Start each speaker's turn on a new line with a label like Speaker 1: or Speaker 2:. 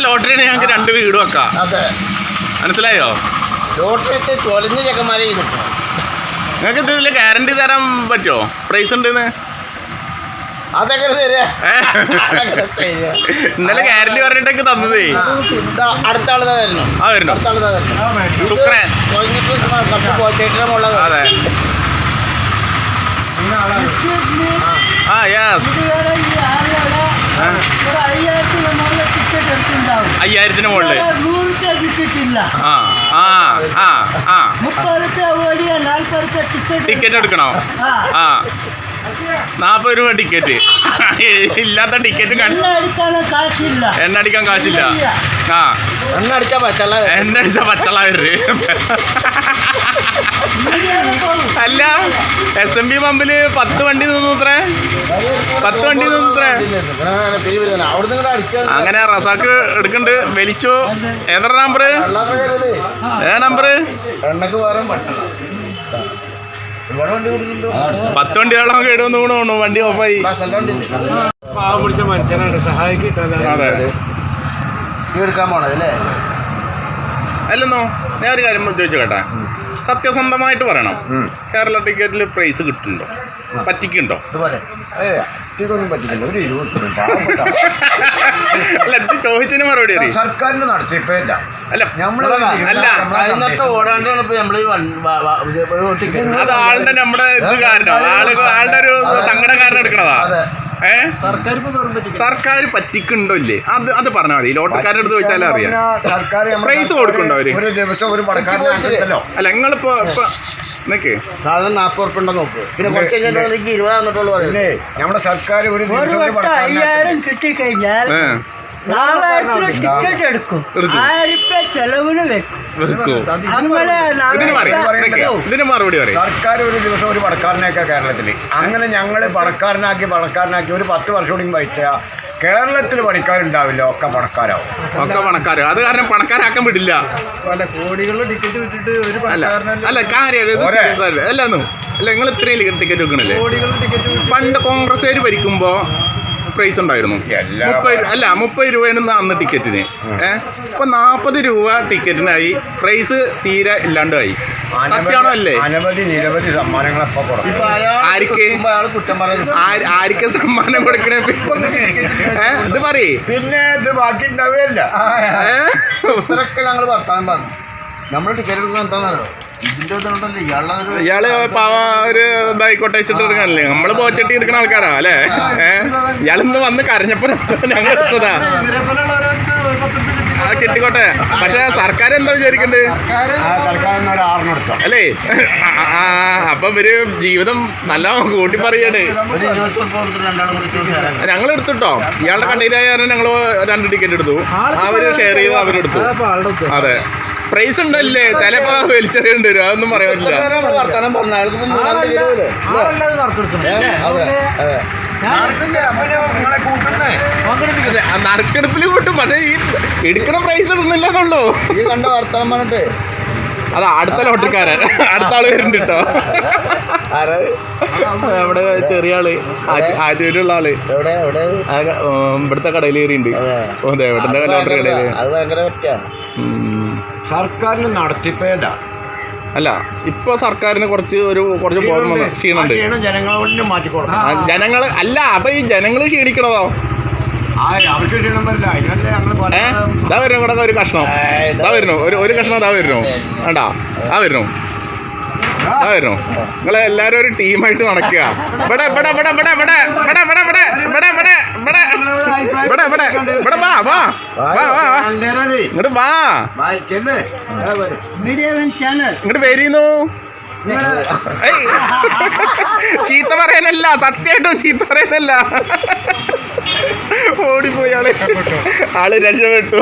Speaker 1: ലോട്ടറിയാണ് ഞങ്ങൾക്ക് രണ്ട് വീട് വെക്കാം.
Speaker 2: അതെ.
Speaker 1: മനസ്സിലായോ?
Speaker 2: ലോട്ടറിത്തെ ചൊലഞ്ഞ ചെക്കന്മാരെ
Speaker 1: നിങ്ങൾക്ക് ഇതിൽ ഗ്യാരണ്ടി തരാൻ പറ്റുമോ? പ്രൈസ് ഉണ്ടെന്ന്
Speaker 2: അതൊക്കെ തരിക
Speaker 1: ഏ?
Speaker 2: അതൊക്കെ തരിക
Speaker 1: ഇന്നലെ ഗ്യാരണ്ടി പറഞ്ഞിട്ടൊക്കെ തന്നതേ.
Speaker 2: ആ, ഇതാ അടുത്ത ആളിതാ വരുന്നു.
Speaker 1: ആ വരുന്നു.
Speaker 2: അടുത്ത ആളിതാ വരുന്നു.
Speaker 1: ശുക്രൻ.
Speaker 2: ഇത് കഴിഞ്ഞിട്ട് കുറച്ച് പോച്ചേറ്റിന്റെ മുകളിൽ
Speaker 1: അതെ.
Speaker 3: Excuse
Speaker 1: ആ. യെസ്
Speaker 3: ഈ ആളുകളെ ഒരു അയ്യായിരത്തിന് മുകളിൽ നൂറ് രൂപ കിട്ടിയിട്ടില്ല.
Speaker 1: ആ ആ ആ ആ.
Speaker 3: മുപ്പത് രൂപ ഓടിയ നാൽപ്പത് രൂപ ടിക്കറ്റ്
Speaker 1: ടിക്കറ്റ് എടുക്കണോ?
Speaker 3: ആ.
Speaker 1: നാൽപ്പത് രൂപ ടിക്കറ്റ്. ഇല്ലാത്ത ടിക്കറ്റ്
Speaker 3: എണ്ണ അടിക്കാനും കാശില്ല.
Speaker 1: എണ്ണ അടിക്കാൻ കാശില്ല. ആ.
Speaker 2: എണ്ണ അടിച്ചാൽ പറ്റല്ല
Speaker 1: എണ്ണ അടിച്ചാ പച്ചള വരര്. അല്ല എസ് എം ബി പമ്പിൽ പത്ത് വണ്ടി നിന്നു ഇത്രേ പത്ത് വണ്ടി അങ്ങനെ റസാക്ക് എടുക്കണ്ട്. വലിച്ചോ. ഏതാ നമ്പർ ഏ നമ്പർ പത്ത് വണ്ടികളോ കേടുവന്ന് വീണു. വണ്ടി ഓഫായി.
Speaker 4: പാവം പിടിച്ച മനുഷ്യനാണ് സഹായിക്കിട്ടല്ലേ
Speaker 2: എടുക്കാൻ പോണത് അല്ലേ?
Speaker 1: അല്ലെന്നോ ഞാൻ ഒരു കാര്യം ചോദിച്ചു കേട്ടാ. സത്യസന്ധമായിട്ട് പറയണം. കേരള ടിക്കറ്റിൽ പ്രൈസ് കിട്ടുന്നുണ്ടോ? പറ്റിക്കുണ്ടോ അല്ല ഇത് ചോദിച്ചതിന് മറുപടി അറിയാം?
Speaker 4: സർക്കാരിന്റെ നടത്തിപ്പേറ്റ
Speaker 1: അല്ല
Speaker 4: നമ്മൾ
Speaker 1: അല്ല.
Speaker 2: ഓടാണ്ടാണ് ഇപ്പൊ നമ്മൾ
Speaker 1: അത് ആളുടെ നമ്മുടെ ഇത് കാരണം. ആൾ ആളുടെ ഒരു സങ്കടം കാരണം എടുക്കണതാ.
Speaker 4: സർക്കാർ
Speaker 1: പറ്റിക്കുണ്ടോ ഇല്ലേ? അത് അത് പറഞ്ഞാൽ മതി. ലോട്ടക്കാരുടെ അടുത്ത് ചോദിച്ചാലും അറിയാം. പ്രൈസ് കൊടുക്കണ്ടോ
Speaker 4: അവർ?
Speaker 1: അല്ല നിങ്ങളിപ്പോ നിക്കേ.
Speaker 2: സാധനം നാൽപ്പത് ഉറുപ്പ ഉണ്ടോ നോക്ക്. പിന്നെ കുറച്ച്
Speaker 4: കഴിഞ്ഞാൽ
Speaker 2: ഇരുപതാന്നിട്ടുള്ളൂ
Speaker 4: നമ്മുടെ സർക്കാർ ഒരു
Speaker 3: അയ്യായിരം കിട്ടിക്കഴിഞ്ഞാൽ നാലായിരത്തിന് ടിക്കറ്റ് എടുക്കും
Speaker 1: എടുക്കും.
Speaker 3: ആയിരം രൂപ ചെലവിന് വെക്കും.
Speaker 1: വെക്കൂ
Speaker 3: അങ്ങനെ
Speaker 1: ഇതിന് മറുപടി പറയും.
Speaker 4: സർക്കാർ ഒരു ദിവസം ഒരു പണക്കാരനാക്കുക കേരളത്തിൽ. അങ്ങനെ ഞങ്ങൾ പണക്കാരനാക്കി പണക്കാരനാക്കി ഒരു പത്ത് വർഷം കൂടി വഹിച്ച കേരളത്തിൽ പണിക്കാരുണ്ടാവില്ല ഒക്കെ പണക്കാരാവും.
Speaker 1: ഒക്കെ പണക്കാരോ. അത് കാരണം പണക്കാരാക്കാൻ വിടില്ല.
Speaker 4: പല കോടികളുടെ ടിക്കറ്റ് വിട്ടിട്ട് ഒരു
Speaker 1: അല്ല അല്ല കാര്യം അല്ല നിങ്ങൾ ഇത്രയും ടിക്കറ്റ് വെക്കണില്ലേ? പണ്ട് കോൺഗ്രസ്സുകാർ ഭരിക്കുമ്പോ പ്രൈസ് ഉണ്ടായിരുന്നു. മുപ്പത് അല്ല മുപ്പത് രൂപയാണ് അന്ന് ടിക്കറ്റിന് ഏഹ് അപ്പൊ നാൽപ്പത് രൂപ ടിക്കറ്റിനായി പ്രൈസ് തീരെ ഇല്ലാണ്ടായി. സത്യാണോ അല്ലേ
Speaker 4: അനവധി നിരവധി സമ്മാനങ്ങൾ
Speaker 1: ആർക്ക്? സമ്മാനം കൊടുക്കണേ? ഇത് പറയേ.
Speaker 4: പിന്നെ ഇത് ബാക്കി ഉണ്ടാവുകയല്ല.
Speaker 2: ഞങ്ങൾ വർത്താനം പറഞ്ഞു. നമ്മൾ ടിക്കറ്റ് എടുക്കുന്നത് എന്താണെന്നല്ലോ
Speaker 1: ഇയാൾ പാവ ഒരു ബൈക്കോട്ട് വെച്ചിട്ട് എടുക്കാനല്ലേ നമ്മൾ പോച്ചട്ടി എടുക്കുന്ന ആൾക്കാരാ അല്ലേ? ഏഹ് ഇയാളിന്ന് വന്ന് കരഞ്ഞപ്പോ ഞങ്ങൾ എടുത്തതാ. ആ കിട്ടിക്കോട്ടെ. പക്ഷെ സർക്കാർ എന്താ വിചാരിക്കണ്ട്? അല്ലേ? അപ്പൊ ഇവർ ജീവിതം നല്ല കൂട്ടി പറയാണ്. ഞങ്ങൾ എടുത്തിട്ടോ. ഇയാളുടെ കണ്ണീരായ ഞങ്ങൾ ഞങ്ങൾ രണ്ട് ടിക്കറ്റ് എടുത്തു. അവർ ഷെയർ ചെയ്ത് അവരെടുത്തു. അതെ. പ്രൈസ് ഉണ്ടല്ലേ? ചിലപ്പോ വലിച്ചെറിയേണ്ടി വരും. അതൊന്നും പറയാൻ പറ്റില്ല നറുക്കെടുപ്പിൽ കൂട്ടും. പക്ഷെ ഈ എടുക്കണ പ്രൈസ് ഇടുന്നില്ല എന്നുള്ളൂ
Speaker 2: കണ്ട വർത്തമാനം പറഞ്ഞിട്ട്.
Speaker 1: അത് അടുത്ത ലോട്ടറിക്കാരൻ. അടുത്ത ആൾ വരുന്നുണ്ട് കേട്ടോ. നമ്മുടെ ചെറിയ ആൾ. ആറ്റൂരുള്ള ആൾ. ഇവിടുത്തെ കടയിൽ കയറിയുണ്ട്. ഓ ദേവട്ടന്റെ ലോട്ടറി കടയിൽ
Speaker 2: അത് ഭയങ്കര
Speaker 4: സർക്കാരിന് നടത്തിപ്പേതാ?
Speaker 1: അല്ല ഇപ്പൊ സർക്കാരിന് കുറച്ച് ഒരു കുറച്ച് ക്ഷീണുണ്ട്
Speaker 4: ജനങ്ങളോട് മാറ്റിക്കൊടുക്കണം.
Speaker 1: ജനങ്ങൾ അല്ല അപ്പൊ ഈ ജനങ്ങൾ ക്ഷീണിക്കണതോ? ഇതാ വരുന്നു കൂടെ ഒരു കഷ്ണം. ഇതാ വരുന്നു ഒരു ഒരു കഷ്ണം ഇതാ വരുന്നു. വേണ്ടാ ആ വരുന്നു. ആ വരുന്നു. നിങ്ങൾ എല്ലാരും ഒരു ടീമായിട്ട് നടക്കുക. ഇവിടെ ഇവിടെ ഇവിടെ ഇവിടെ ഇവിടെ ഇവിടെ ഇവിടെ ഇവിടെ ഇവിടെ. ഇവിടെ ഇവിടെ ഇവിടെ ഇവിടെ വാ വാ. വാ വാ വാ ഇങ്ങോട്ട് വാ.
Speaker 3: ചാനൽ
Speaker 1: ഇങ്ങോട്ട് വരുന്നു. ചീത്ത പറയാനല്ല സത്യമായിട്ടും ചീത്ത പറയാനല്ല ഓടിപ്പോയി ആൾ. ആൾ രക്ഷപ്പെട്ടു.